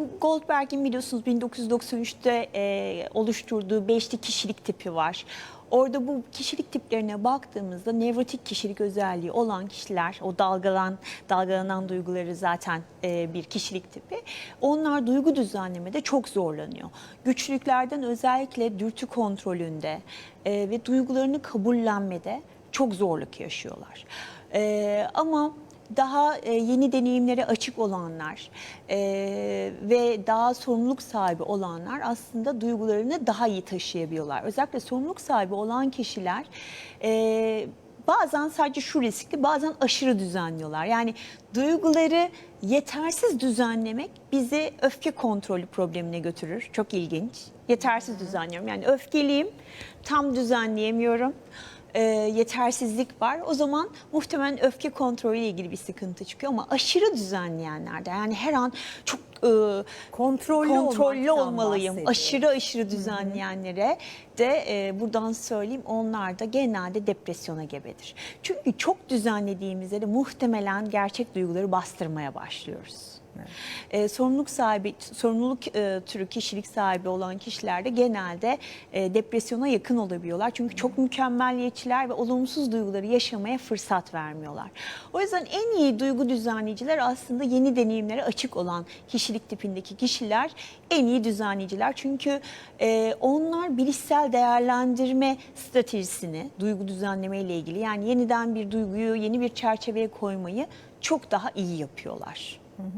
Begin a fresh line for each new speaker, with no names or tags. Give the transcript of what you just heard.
bu Goldberg'in biliyorsunuz 1993'te e, oluşturduğu beşli kişilik tipi var. Orada bu kişilik tiplerine baktığımızda nevrotik kişilik özelliği olan kişiler, o dalgalan dalgalanan duyguları zaten e, bir kişilik tipi. Onlar duygu düzenlemede çok zorlanıyor. Güçlüklerden özellikle dürtü kontrolünde e, ve duygularını kabullenmede çok zorluk yaşıyorlar. E, ama daha e, yeni deneyimlere açık olanlar e, ve daha sorumluluk sahibi olanlar aslında duygularını daha iyi taşıyabiliyorlar. Özellikle sorumluluk sahibi olan kişiler e, bazen sadece şu riskli bazen aşırı düzenliyorlar. Yani duyguları yetersiz düzenlemek bizi öfke kontrolü problemine götürür. Çok ilginç. Yetersiz düzenliyorum. Yani öfkeliyim, tam düzenleyemiyorum e, yetersizlik var. O zaman muhtemelen öfke kontrolü ile ilgili bir sıkıntı çıkıyor ama aşırı düzenleyenlerde yani her an çok e,
Kontrollü
kontrollü olmalıyım. Aşırı aşırı düzenleyenlere de e, buradan söyleyeyim onlar da genelde depresyona gebedir. Çünkü çok düzenlediğimizde de muhtemelen gerçek duyguları bastırmaya başlıyoruz. E, sorumluluk sahibi, sorumluluk e, türü kişilik sahibi olan kişiler de genelde e, depresyona yakın olabiliyorlar. Çünkü çok mükemmelliyetçiler ve olumsuz duyguları yaşamaya fırsat vermiyorlar. O yüzden en iyi duygu düzenleyiciler aslında yeni deneyimlere açık olan kişilik tipindeki kişiler en iyi düzenleyiciler. Çünkü e, onlar bilişsel değerlendirme stratejisini duygu düzenleme ile ilgili yani yeniden bir duyguyu yeni bir çerçeveye koymayı çok daha iyi yapıyorlar.